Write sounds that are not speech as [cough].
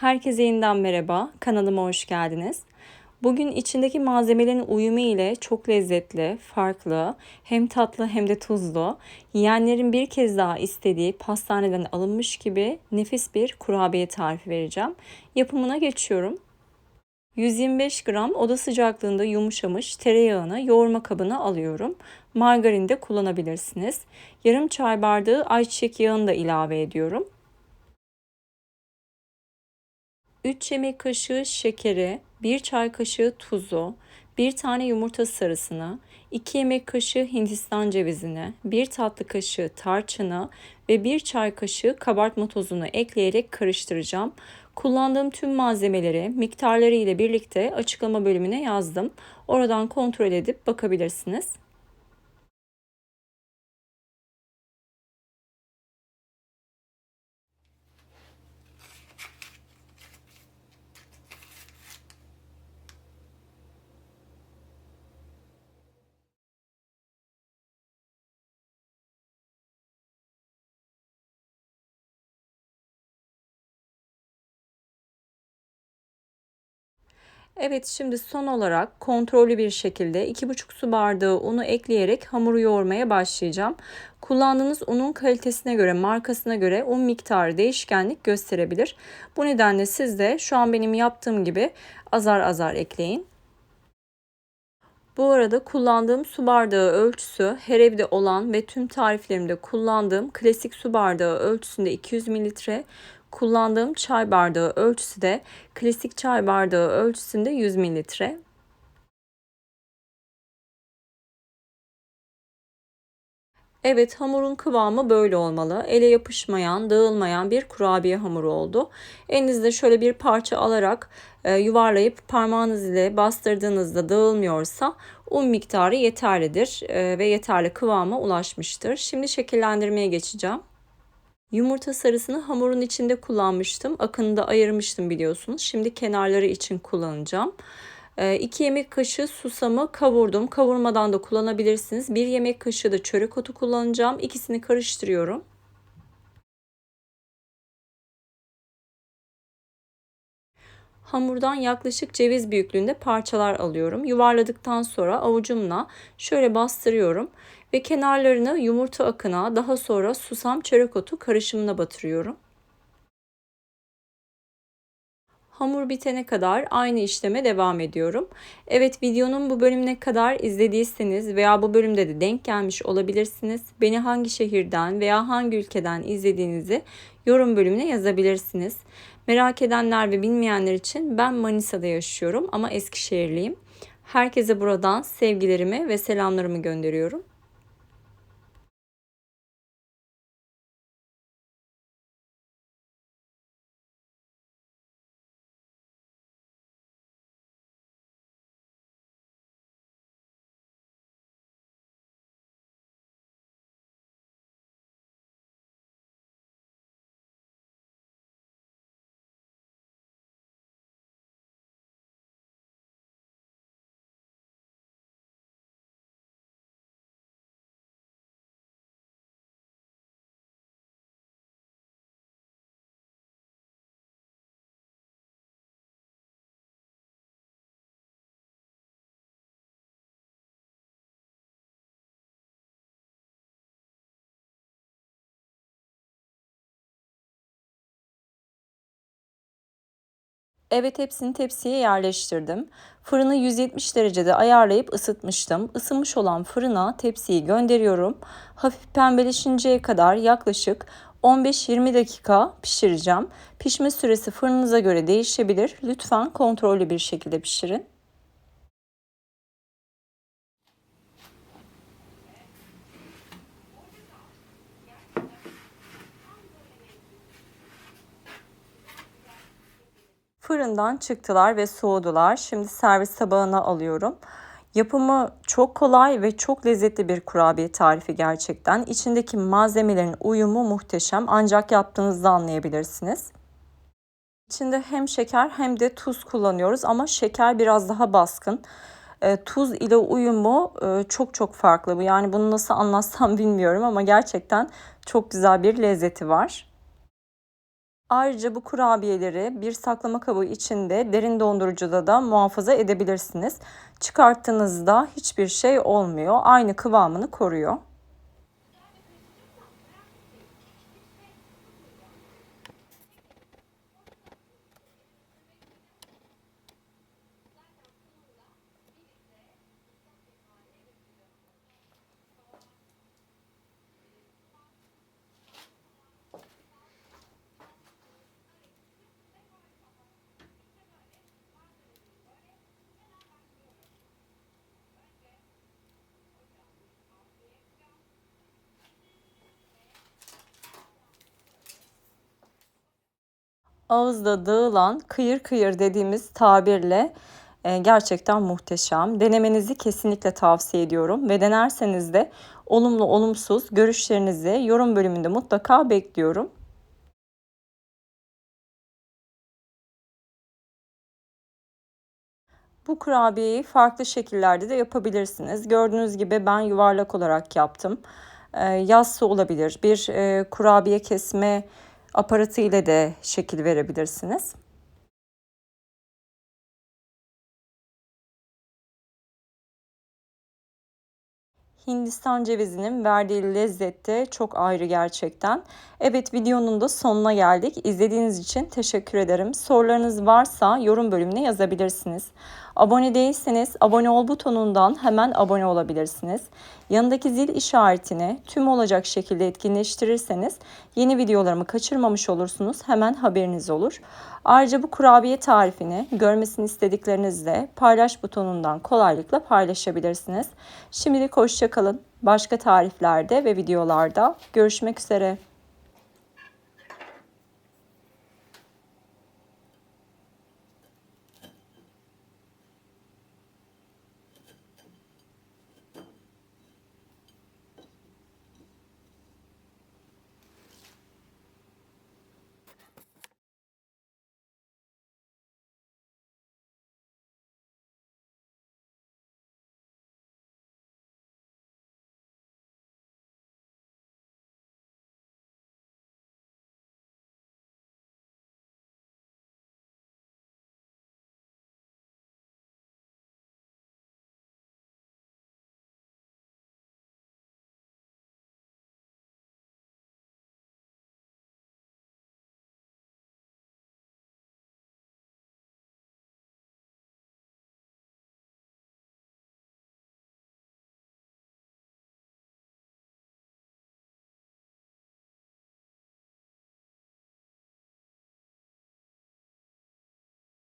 Herkese yeniden merhaba. Kanalıma hoş geldiniz. Bugün içindeki malzemelerin uyumu ile çok lezzetli, farklı, hem tatlı hem de tuzlu, yiyenlerin bir kez daha istediği pastaneden alınmış gibi nefis bir kurabiye tarifi vereceğim. Yapımına geçiyorum. 125 gram oda sıcaklığında yumuşamış tereyağını yoğurma kabına alıyorum. Margarin de kullanabilirsiniz. Yarım çay bardağı ayçiçek yağını da ilave ediyorum. 3 yemek kaşığı şekeri, 1 çay kaşığı tuzu, 1 tane yumurta sarısını, 2 yemek kaşığı hindistan cevizini, 1 tatlı kaşığı tarçını ve 1 çay kaşığı kabartma tozunu ekleyerek karıştıracağım. Kullandığım tüm malzemeleri miktarları ile birlikte açıklama bölümüne yazdım. Oradan kontrol edip bakabilirsiniz. Evet şimdi son olarak kontrollü bir şekilde 2,5 su bardağı unu ekleyerek hamuru yoğurmaya başlayacağım. Kullandığınız unun kalitesine göre, markasına göre un miktarı değişkenlik gösterebilir. Bu nedenle siz de şu an benim yaptığım gibi azar azar ekleyin. Bu arada kullandığım su bardağı ölçüsü her evde olan ve tüm tariflerimde kullandığım klasik su bardağı ölçüsünde 200 mililitre, Kullandığım çay bardağı ölçüsü de klasik çay bardağı ölçüsünde 100 mililitre. Evet hamurun kıvamı böyle olmalı. Ele yapışmayan, dağılmayan bir kurabiye hamuru oldu. Elinizde şöyle bir parça alarak e, yuvarlayıp parmağınız ile bastırdığınızda dağılmıyorsa un miktarı yeterlidir e, ve yeterli kıvama ulaşmıştır. Şimdi şekillendirmeye geçeceğim. Yumurta sarısını hamurun içinde kullanmıştım. Akını da ayırmıştım biliyorsunuz. Şimdi kenarları için kullanacağım. 2 ee, yemek kaşığı susamı kavurdum. Kavurmadan da kullanabilirsiniz. 1 yemek kaşığı da çörek otu kullanacağım. İkisini karıştırıyorum. Hamurdan yaklaşık ceviz büyüklüğünde parçalar alıyorum. Yuvarladıktan sonra avucumla şöyle bastırıyorum ve kenarlarını yumurta akına daha sonra susam çörek otu karışımına batırıyorum. Hamur bitene kadar aynı işleme devam ediyorum. Evet videonun bu bölümüne kadar izlediyseniz veya bu bölümde de denk gelmiş olabilirsiniz. Beni hangi şehirden veya hangi ülkeden izlediğinizi yorum bölümüne yazabilirsiniz. Merak edenler ve bilmeyenler için ben Manisa'da yaşıyorum ama Eskişehirliyim. Herkese buradan sevgilerimi ve selamlarımı gönderiyorum. Evet hepsini tepsiye yerleştirdim. Fırını 170 derecede ayarlayıp ısıtmıştım. Isınmış olan fırına tepsiyi gönderiyorum. Hafif pembeleşinceye kadar yaklaşık 15-20 dakika pişireceğim. Pişme süresi fırınıza göre değişebilir. Lütfen kontrollü bir şekilde pişirin. Fırından çıktılar ve soğudular. Şimdi servis tabağına alıyorum. Yapımı çok kolay ve çok lezzetli bir kurabiye tarifi gerçekten. İçindeki malzemelerin uyumu muhteşem ancak yaptığınızda anlayabilirsiniz. İçinde hem şeker hem de tuz kullanıyoruz ama şeker biraz daha baskın. E, tuz ile uyumu e, çok çok farklı. Yani bunu nasıl anlatsam [laughs] bilmiyorum ama gerçekten çok güzel bir lezzeti var. Ayrıca bu kurabiyeleri bir saklama kabı içinde derin dondurucuda da muhafaza edebilirsiniz. Çıkarttığınızda hiçbir şey olmuyor. Aynı kıvamını koruyor. Ağızda dağılan kıyır kıyır dediğimiz tabirle e, gerçekten muhteşem. Denemenizi kesinlikle tavsiye ediyorum ve denerseniz de olumlu olumsuz görüşlerinizi yorum bölümünde mutlaka bekliyorum. Bu kurabiyeyi farklı şekillerde de yapabilirsiniz. Gördüğünüz gibi ben yuvarlak olarak yaptım. E, yassı olabilir. Bir e, kurabiye kesme aparatı ile de şekil verebilirsiniz. Hindistan cevizinin verdiği lezzette çok ayrı gerçekten. Evet videonun da sonuna geldik. İzlediğiniz için teşekkür ederim. Sorularınız varsa yorum bölümüne yazabilirsiniz. Abone değilseniz abone ol butonundan hemen abone olabilirsiniz. Yanındaki zil işaretini tüm olacak şekilde etkinleştirirseniz yeni videolarımı kaçırmamış olursunuz. Hemen haberiniz olur. Ayrıca bu kurabiye tarifini görmesini istediklerinizle paylaş butonundan kolaylıkla paylaşabilirsiniz. Şimdilik hoşçakalın. Başka tariflerde ve videolarda görüşmek üzere.